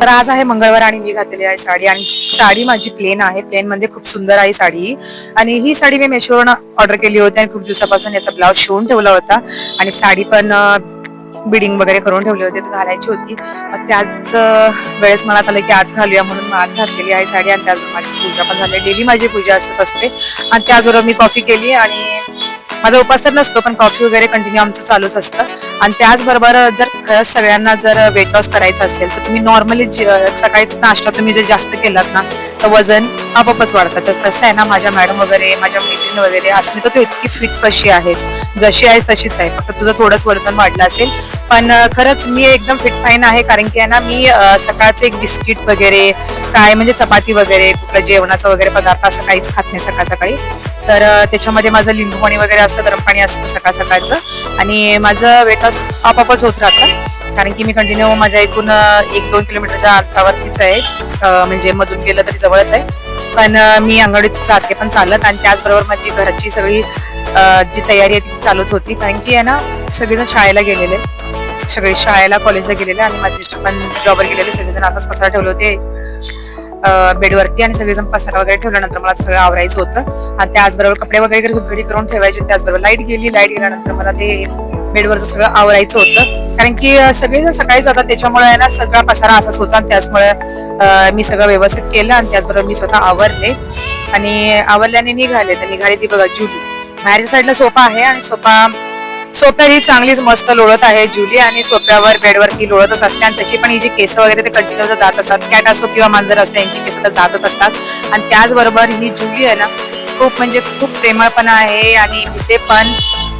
तर आज आहे मंगळवार आणि मी घातलेली आहे साडी. आणि साडी माझी प्लेन आहे. प्लेन मध्ये खूप सुंदर आहे साडी. ही. आणि ही साडी मी मेशोवरून ऑर्डर केली होती आणि खूप दिवसापासून याचा ब्लाऊज शिवून ठेवला होता. आणि साडी पण बिडिंग वगैरे करून ठेवली होती. घालायची होती. त्याच वेळेस मला आलं की आज घालूया म्हणून आज घातलेली आहे साडी. आणि त्याचबरोबर माझी पूजा पण झाली. डेली माझी पूजा असंच असते. आणि त्याचबरोबर मी कॉफी केली. आणि माझा उपास तर नसतो पण कॉफी वगैरे कंटिन्यू आमचं चालूच असतं. आणि त्याचबरोबर जर खरंच सगळ्यांना जर वेट लॉस करायचं असेल तर तुम्ही नॉर्मली सकाळी नाश्ता तुम्ही जे जास्त केलात ना तर वजन आपोआपच वाढतं. तर कसं आहे ना माझ्या मॅडम वगैरे माझ्या मैत्रिणी वगैरे असली तर तू इतकी फिट कशी आहेस? जशी आहेस तशीच आहे. फक्त तुझं थोडंच वजन वाढलं असेल. पण खरंच मी एकदम फिट फाईन आहे कारण की आहे ना मी सकाळचं एक बिस्किट वगैरे काय म्हणजे चपाती वगैरे कुठलं जेवणाचं वगैरे पदार्थ असं काहीच खात नाही सकाळ सकाळी. तर त्याच्यामध्ये माझं लिंबू पाणी वगैरे असतं गरम पाणी असतं सकाळ सकाळचं. आणि माझं वेट लॉस आपापच होत राहतं. कारण की मी कंटिन्यू माझ्या इथून एक दोन किलोमीटरच्या अंतरावरतीच आहे. म्हणजे मधून गेलं तरी जवळच आहे. पण मी अंगणवाडीत जाते पण चालत आणि त्याचबरोबर माझी घरची सगळी जी तयारी आहे ती चालूच होती. कारण की आहे ना सगळेजण शाळेला गेलेले. सगळे शाळेला कॉलेजला गेलेले आणि माझे मिस्टर पण जॉबवर गेलेले. सगळेजण असाच पसारा ठेवले होते. बेडवरती आणि सगळेजण पसारा वगैरे ठेवल्यानंतर मला सगळं आवरायचं होतं. आणि त्याचबरोबर कपडे वगैरे घरी करून ठेवायचे. त्याचबरोबर लाइट गेली. लाइट गेल्यानंतर मला ते बेडवरचं सगळं आवरायचं होतं. कारण की अं, सगळेजण सकाळी जातात. त्याच्यामुळे आहे ना सगळा पसारा असाच होता. आणि त्याचमुळे मी सगळं व्यवस्थित केलं आणि त्याचबरोबर मी स्वतः आवरले. आणि आवरल्याने निघाले. तर निघाली ती बघा जुली. बाहेरच्या साईडला सोफा आहे आणि सोफा सोप्या ही चांगलीच मस्त लोळत आहे जुली. आणि सोप्यावर बेडवर ती लोळतच असते. आणि तशी पण ही जी केस वगैरे ते कंटिन्यू जात असतात. कॅट असो किंवा मांजर असो यांची केस तर जातच असतात. आणि त्याचबरोबर ही जुली आहे ना खूप म्हणजे खूप प्रेमळपणा आहे. आणि इथे पण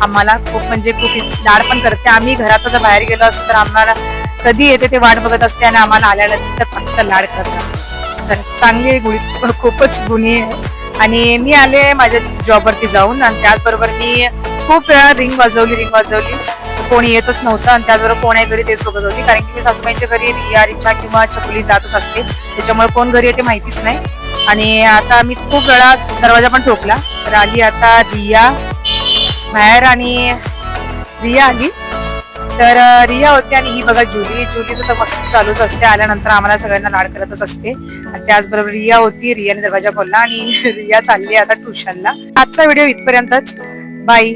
आम्हाला खूप म्हणजे खूप लाड पण करते. आम्ही घरात जर बाहेर गेलो असतो तर आम्हाला कधी येते ते वाट बघत असते आणि आम्हाला आल्यानंतर फक्त लाड करतात. तर चांगली गुणी खूपच गुणी आहे. आणि मी आले माझ्या जॉबवरती जाऊन आणि त्याचबरोबर मी खूप वेळा रिंग वाजवली रिंग वाजवली. कोणी येतच नव्हतं आणि त्याचबरोबर कोण आहे घरी तेच बघत होती. कारण की मी सासूबाईंच्या घरी रिया रिक्षा किंवा छकुली जातच असते. त्याच्यामुळे कोण घरी येते माहितीच नाही. आणि आता मी खूप वेळा दरवाजा पण ठोकला. तर आली आता रिया. बाहेर आणि रिया आली. तर रिया होती आणि ही बघा जुली. जुलीचं तर मस्ती चालूच असते. आल्यानंतर आम्हाला सगळ्यांना लाड करतच असते. आणि त्याचबरोबर रिया होती रियाने दरवाजा खोलला आणि रिया चालली आता ट्युशनला. आजचा व्हिडिओ इथपर्यंतच. बाय.